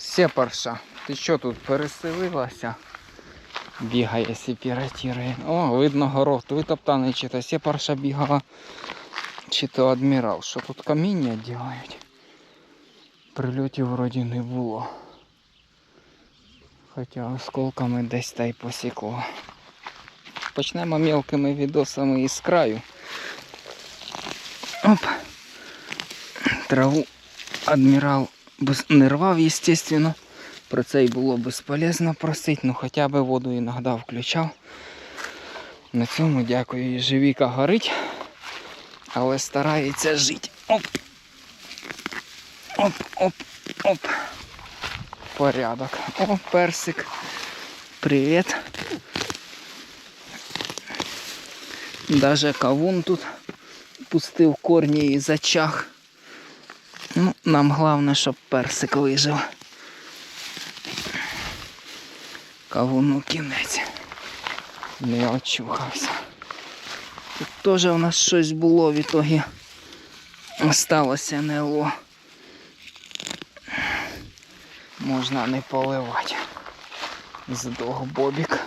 Сепарша, ти що тут переселилася? Бігає, сепіратірує. О, видно горох, витоптаний, чи то сепарша бігала, чи то адмірал. Що тут каміння ділають? Прильотів вроді не було. Хоча осколками десь та й посікло. Почнемо мілкими відосами із краю. Оп. Траву адмірал не рвав, естественно. Про це й було безполезно просити, ну хоча б воду іноді включав. На цьому дякую. Єжевіка горить, але старається жити. Оп. Оп, оп, оп. Порядок. О, персик. Привіт. Даже кавун тут пустив корні і зачах. Ну, нам головне, щоб персик вижив. Кавуну кінець. Не очухався. Тут теж у нас щось було в ітогі. Осталося НЛО. Можна не поливати. Здох бобік.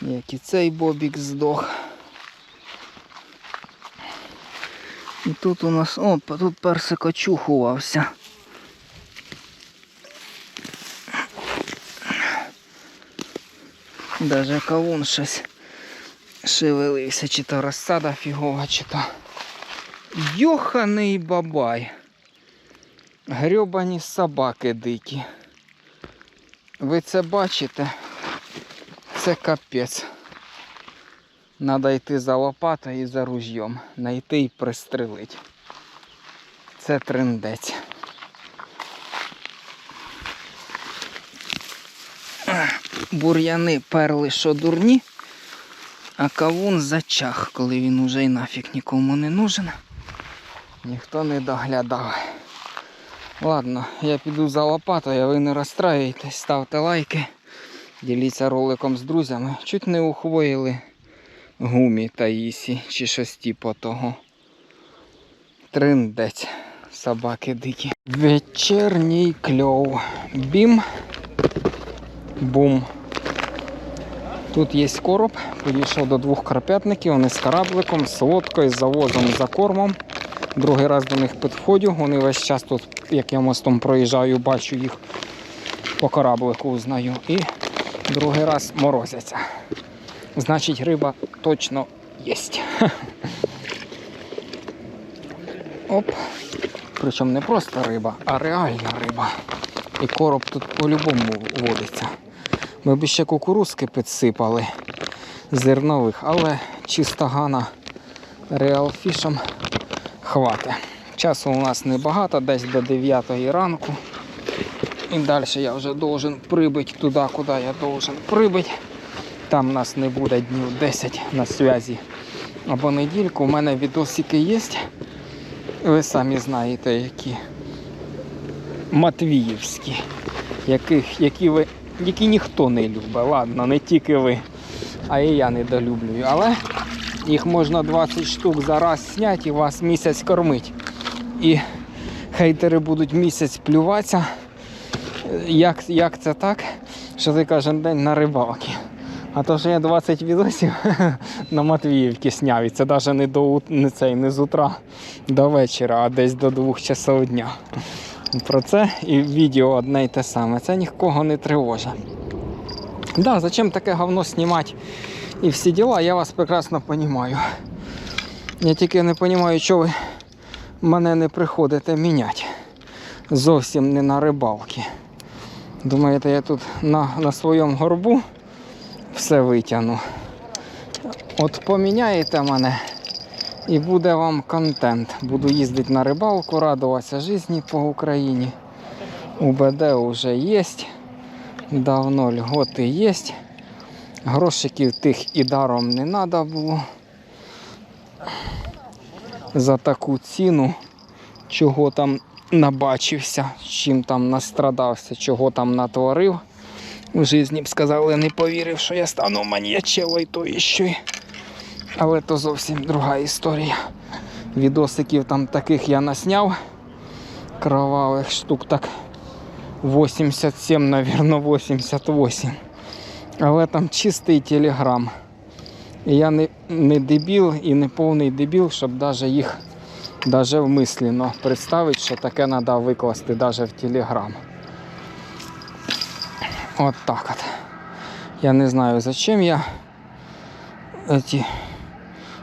Як і цей бобік здох. Тут у нас, о, тут персик очухувався. Даже кавун щось шевелився, чи то розсада фігова, чи то. Йоханий бабай. Грьобані собаки дикі. Ви це бачите? Це капець. Надо йти за лопатою і за ружьом. Найти і пристрелити. Це триндець. Бур'яни перли, що дурні, а кавун зачах, коли він уже й нафіг нікому не нужен. Ніхто не доглядав. Ладно, я піду за лопатою, а ви не розстраюйтесь, ставте лайки, діліться роликом з друзями. Чуть не ухвоїли гумі Таїсі чи щось типу того. Триндець. Собаки дикі. Вечірній кльов. Бім. Бум. Тут є короб. Підійшов до двох карпятників, вони з корабликом, з лодкою, з завозом, за кормом. Другий раз до них підходжу. Вони весь час тут, як я мостом проїжджаю, бачу їх по кораблику знаю. І другий раз морозяться. Значить, риба точно є. Оп. Причому не просто риба, а реальна риба. І короб тут по-любому водиться. Ми б ще кукурузки підсипали зернових, але чиста гана реалфішем хватить. Часу у нас небагато, десь до 9 ранку. І далі я вже должен прибити туди, куди я должен прибити. Там нас не буде днів 10 на зв'язі або недільку. У мене відосики є. Ви самі знаєте, які Матвіївські, яких, які, ви, які ніхто не любить. Ладно, не тільки ви, а і я недолюблюю. Але їх можна 20 штук за раз зняти і вас місяць кормить. І хейтери будуть місяць плюватися. Як, як це так, що ти кожен день на рибалки. А то, що я 20 відосів на Матвіївці сняв, і це навіть не до не, цей, не з утра до вечора, а десь до 2 часов дня. Про це і відео одне й те саме. Це нікого не тривожить. Да, зачем таке говно знімати і всі діла, я вас прекрасно розумію. Я тільки не розумію, що ви мене не приходите міняти. Зовсім не на рибалки. Думаєте, я тут на, на своєму горбу все витягну. От поміняєте мене і буде вам контент. Буду їздити на рибалку, радуватися житті по Україні. УБД вже є. Давно льготи є. Грошиків тих і даром не треба було. За таку ціну, чого там набачився, чим там настрадався, чого там натворив. У житті б сказали, не повірив, що я стану маньячелою то і що. Але то зовсім друга історія. Відосиків там таких я насняв. Кровавих штук так 87, навірно, 88. Але там чистий телеграм. І я не, не дебіл і не повний дебіл, щоб навіть їх навіть вмислено представити, що таке треба викласти навіть в телеграм. От так от. Я не знаю, зачем я ці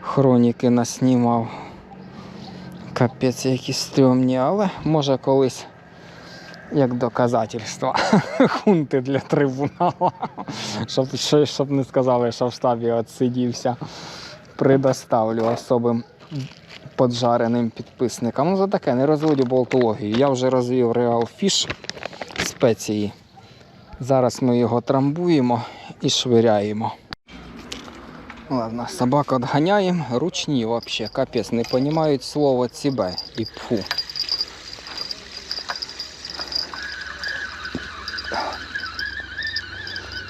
хроніки наснімав. Капець, які стрьомні, але може колись як доказательство хунти для трибунала. Щоб, щоб не сказали, що в штабі отсидівся. Предоставлю особим поджареним підписникам. Ну за таке, не розводю болтологію. Я вже розвів Real Fish спеції. Зараз ми його трамбуємо і швиряємо. Ладно, собак отганяємо, ручні вообще, капець, не розуміють слово цібе і пфу.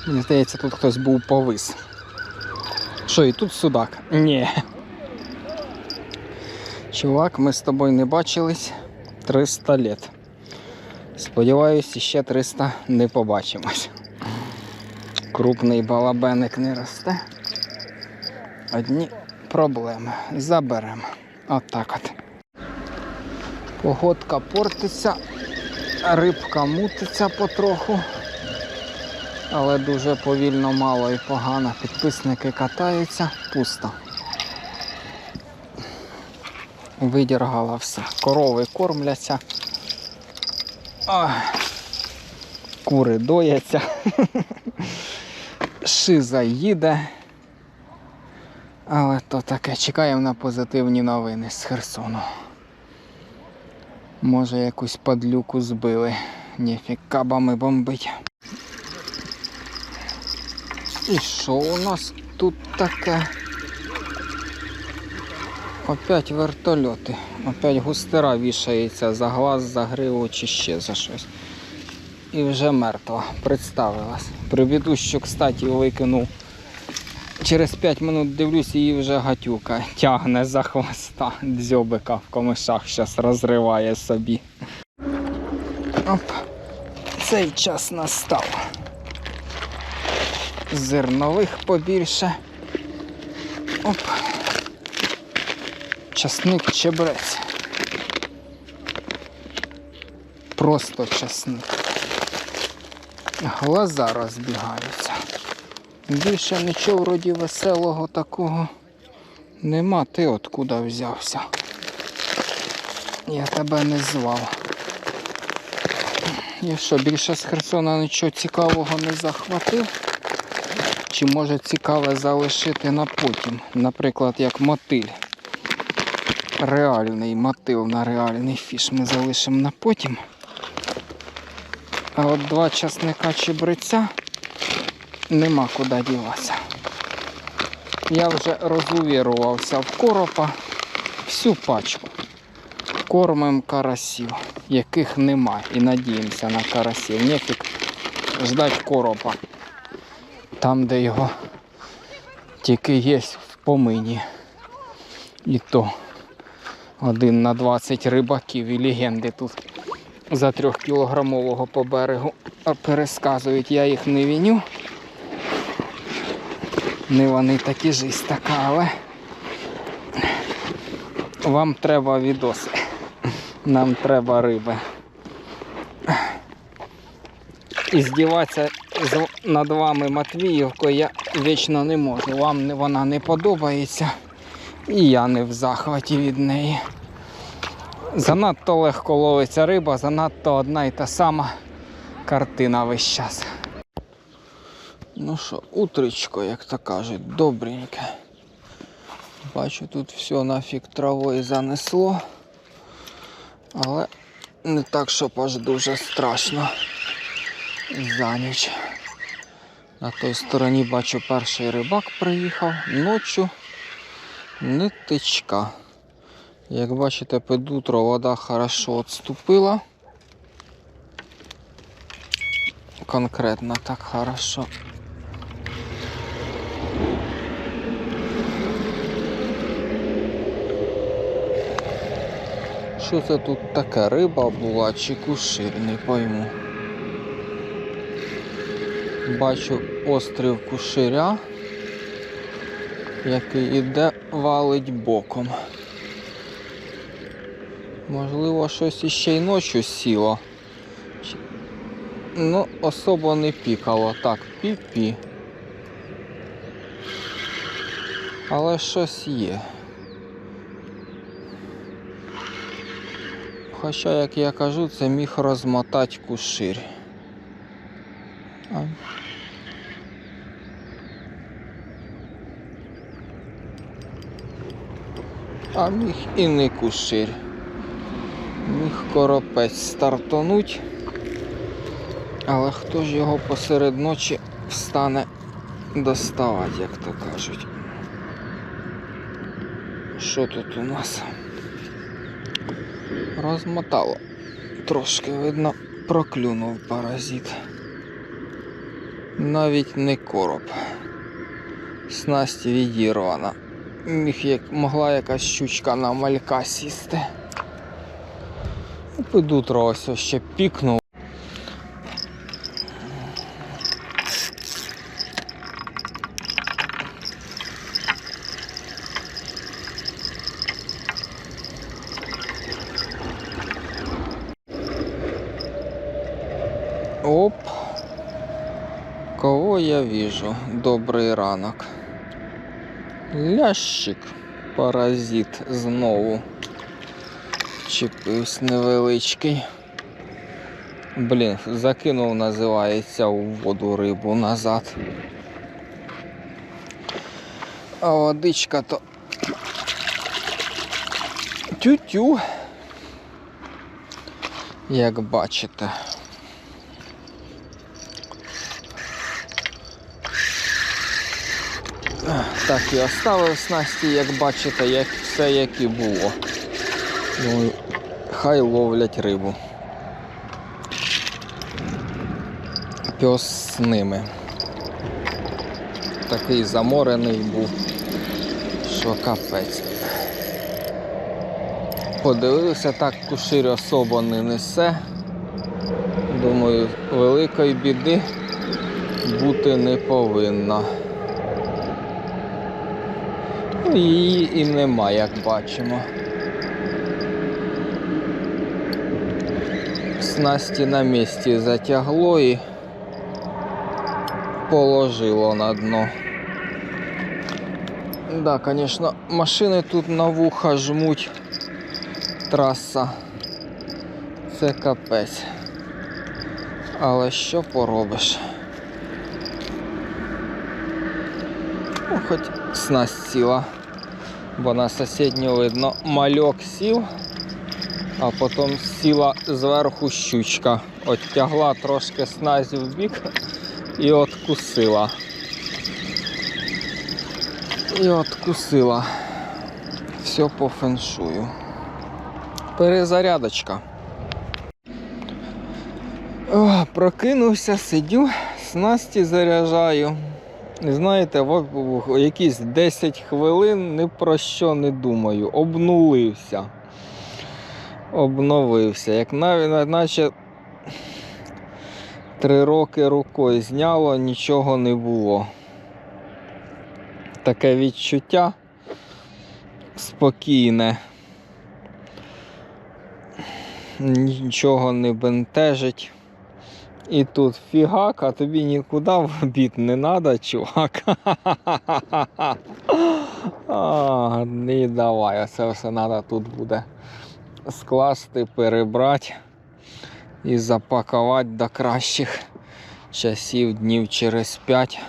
Мені здається, тут хтось був повис. Що, і тут судак? Ні. Чувак, ми з тобою не бачились 300 літ. Сподіваюсь, ще 300 не побачимось. Крупний балабеник не росте. Одні проблеми. Заберемо. Отак от. Погодка портиться, рибка мутиться потроху, але дуже повільно, мало і погано. Підписники катаються, пусто. Видіргала все. Корови кормляться. Ой. Кури дояться. Шиза їде. Але то таке, чекаємо на позитивні новини з Херсону. Може якусь падлюку збили. Ніфіг кабами бомбить. І що у нас тут таке? Опять вертольоти. Опять густера вішається за глаз, за гриву чи ще за щось. І вже мертва. Представилась. Привідущу, кстати, викинув. Через 5 минут дивлюсь, її вже гатюка тягне за хвоста дзьобика в комишах, зараз розриває собі. Оп, цей час настав. Зернових побільше. Оп. Часник чебрець. Просто часник. Глаза розбігаються. Більше нічого вроді веселого такого нема. Ти откуда взявся? Я тебе не звав. Я що, більше з Херсона нічого цікавого не захватив? Чи може цікаве залишити на потім? Наприклад, як мотиль. Реальний мотив на реальний фіш ми залишимо на потім. А от два часника чебреця нема куди діватися. Я вже розувірувався в коропа всю пачку. Кормим карасів, яких нема. І надіємося на карасів. Нефік ждать коропа. Там, де його тільки є в помині. І то один на 20 рибаків і легенди тут за трьохкілограмового по берегу пересказують. Я їх не віню. Не вони такі жизнь така, але вам треба відоси. Нам треба риби. І здіватися над вами Матвіївкою я вічно не можу. Вам вона не подобається. І я не в захваті від неї. Занадто легко ловиться риба, занадто одна і та сама картина весь час. Ну що, утречко, як то кажуть, добреньке. Бачу, тут все нафіг травою занесло. Але не так, щоб аж дуже страшно за ніч. На той стороні бачу перший рибак приїхав. Ночі нитичка. Як бачите, під утро вода хорошо відступила. Конкретно так хорошо. Що це тут таке? Риба була чи кушир, не пойму. Бачу острів куширя, який іде валить боком. Можливо, щось іще й ночі сіло. Ну, особо не пікало. Так, пі-пі. Але щось є. Хоча, як я кажу, це міг розмотати кушир. А. Міг і не кушир. Міг коропець стартонуть. Але хто ж його посеред ночі встане доставати, як то кажуть. Що тут у нас? Розмотало. Трошки видно проклюнув паразит. Навіть не короб. Снасть відірвана. Міг як могла якась щучка на малька сісти. Під утро ось ще пікнув. Оп. Кого я вижу? Добрий ранок. Лящик. Паразит знову. Чіпився невеличкий. Блін, закинув, називається у воду рибу назад. А водичка то. Тю-тю. Як бачите. Так і оставив снасті, як бачите, як все як і було. Ну, хай ловлять рибу. Пес з ними. Такий заморений був, що капець. Подивився, так кушир особо не несе. Думаю, великої біди бути не повинно. Ну, її і нема, як бачимо. Снасті на місці затягло і положило на дно. Да, звісно, машини тут на вуха жмуть. Траса. Це капець. Але що поробиш? Ну, хоч снасть сіла, бо на сусідню видно мальок сів, а потім сіла зверху щучка. Оттягла трошки снасть в бік і откусила. І откусила. Все по феншую. Перезарядочка. О, прокинувся, сидю, снасті заряджаю. Знаєте, якісь 10 хвилин ні про що не думаю. Обнулився. Обновився. Як навіть наче три роки рукою зняло, нічого не було. Таке відчуття спокійне. Нічого не бентежить. І тут фігак, а тобі нікуди в обід не треба, чувак. Не давай, оце все треба тут буде скласти, перебрати і запакувати до кращих часів днів через 5,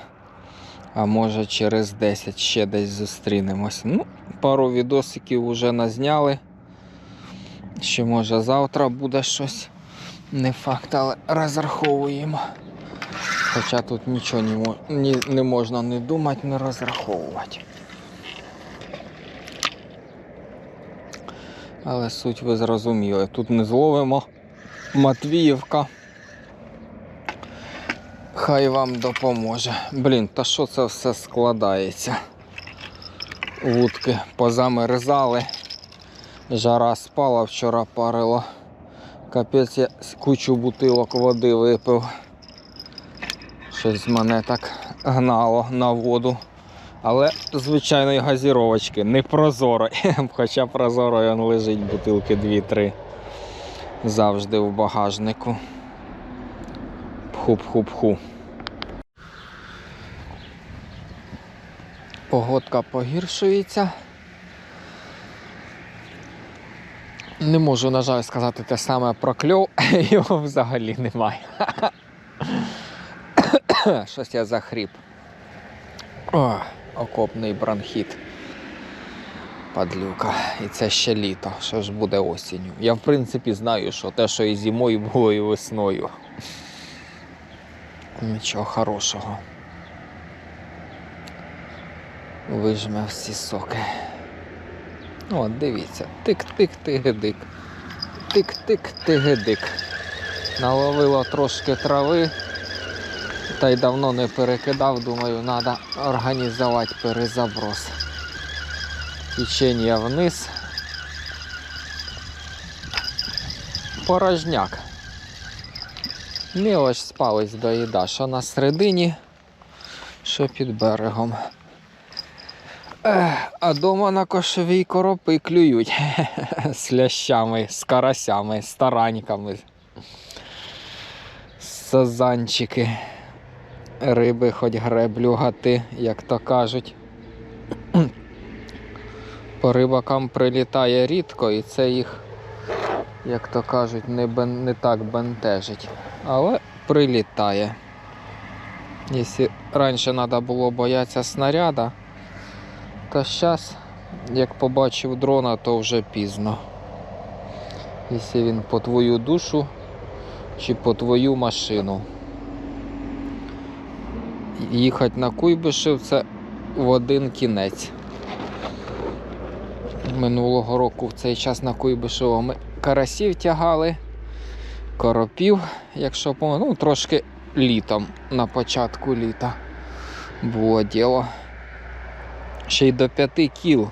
а може через 10 ще десь зустрінемось. Ну, пару відосиків вже назняли. Ще може завтра буде щось. Не факт, але розраховуємо. Хоча тут нічого не, ні, не можна не думати, не розраховувати. Але суть ви зрозуміли. Тут не зловимо Матвіївка. Хай вам допоможе. Блін, та що це все складається? Вудки позамерзали. Жара спала, вчора парило. Капець я кучу бутилок води випив. Щось мене так гнало на воду. Але звичайної газіровочки, не прозорої. Хоча прозорою лежить бутилки 2-3 завжди в багажнику. Пху-пху-пху. Погодка погіршується. Не можу, на жаль, сказати те саме про кльов, його взагалі немає. Щось я захріп. О, окопний бронхіт. Падлюка. І це ще літо. Що ж буде осінню? Я в принципі знаю, що те, що і зимою було, і весною. Нічого хорошого. Вижме всі соки. От, дивіться. Тик-тик-тигидик. Тик-тик-тигидик. Наловило трошки трави. Та й давно не перекидав, думаю, треба організувати перезаброс. Течення вниз. Порожняк. Мілоч спалець доїда, що на середині, що під берегом. А дома на кошовій коропи клюють з лящами, з карасями, з тараньками. Сазанчики. Риби хоч греблю гати, як то кажуть. По рибакам прилітає рідко і це їх, як то кажуть, не, бен, не так бентежить. Але прилітає. Якщо раніше треба було боятися снаряда, то зараз, як побачив дрона, то вже пізно. Якщо він по твою душу чи по твою машину. Їхати на Куйбишев це в один кінець. Минулого року в цей час на Куйбишево ми карасів тягали, коропів, якщо ну трошки літом, на початку літа було діло. Ще й до 5 кіл.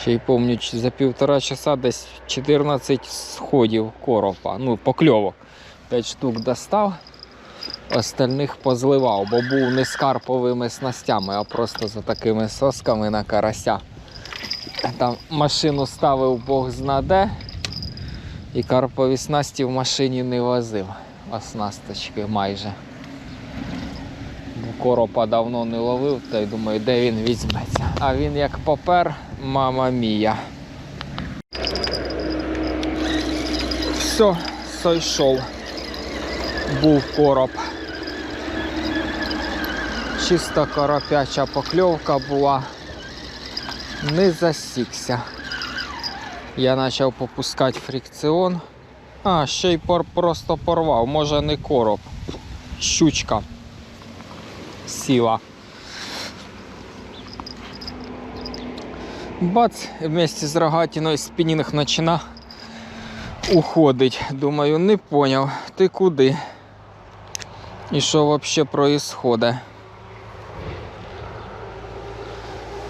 Ще й пам'ятаю, за півтора часа десь 14 сходів коропа, ну, покльовок. 5 штук достав, остальних позливав, бо був не з карповими снастями, а просто за такими сосками на карася. Там машину ставив Бог знаде, і карпові снасті в машині не возив. Оснасточки майже. Коропа давно не ловив, та й думаю, де він візьметься. А він як попер, мама мія. Все, сойшов. Був короб. Чисто коропяча покльовка була. Не засікся. Я почав попускати фрикціон. А, ще й пор просто порвав. Може не короб. Щучка. Сіла. Бац, вместе з рогатиною спінінг почина уходить. Думаю, не поняв, ти куди? І що взагалі происходит?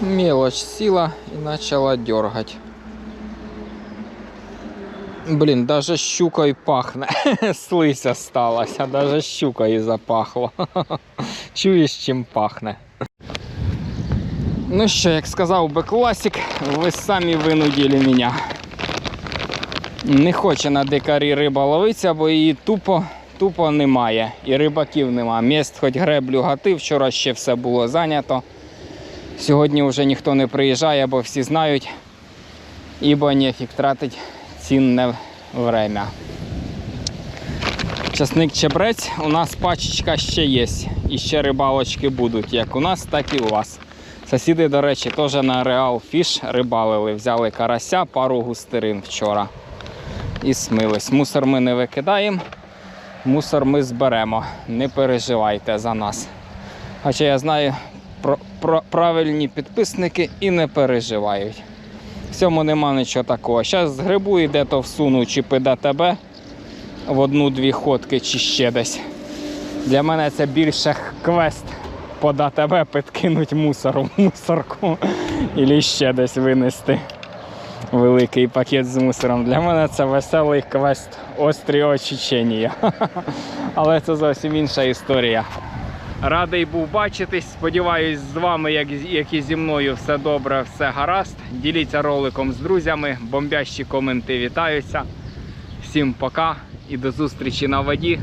Мелочь сіла і почала дергать. Блін, даже щукою пахне. Слися сталася, даже щукою запахло. Чуєш, чим пахне. Ну що, як сказав би класик, ви самі винудили мене. Не хоче на дикарі риба ловитися, бо її тупо, тупо немає. І рибаків нема. Міст хоч греблю гати, вчора ще все було зайнято. Сьогодні вже ніхто не приїжджає, бо всі знають, ібо нефік тратить цінне время. Часник чебрець, у нас пачечка ще є. І ще рибалочки будуть, як у нас, так і у вас. Сусіди, до речі, теж на Real Fish рибалили. Взяли карася, пару густерин вчора. І смились. Мусор ми не викидаємо, мусор ми зберемо. Не переживайте за нас. Хоча я знаю, про, про, правильні підписники і не переживають. В цьому нема нічого такого. Зараз з грибу йде то всуну чи ПДТБ в одну-дві ходки чи ще десь. Для мене це більше квест по ДТБ підкинуть мусор в мусорку і ще десь винести великий пакет з мусором. Для мене це веселий квест острі очічення. Але це зовсім інша історія. Радий був бачитись. Сподіваюсь, з вами, як, як і зі мною, все добре, все гаразд. Діліться роликом з друзями, бомбящі коменти вітаються. Всім пока і до зустрічі на воді.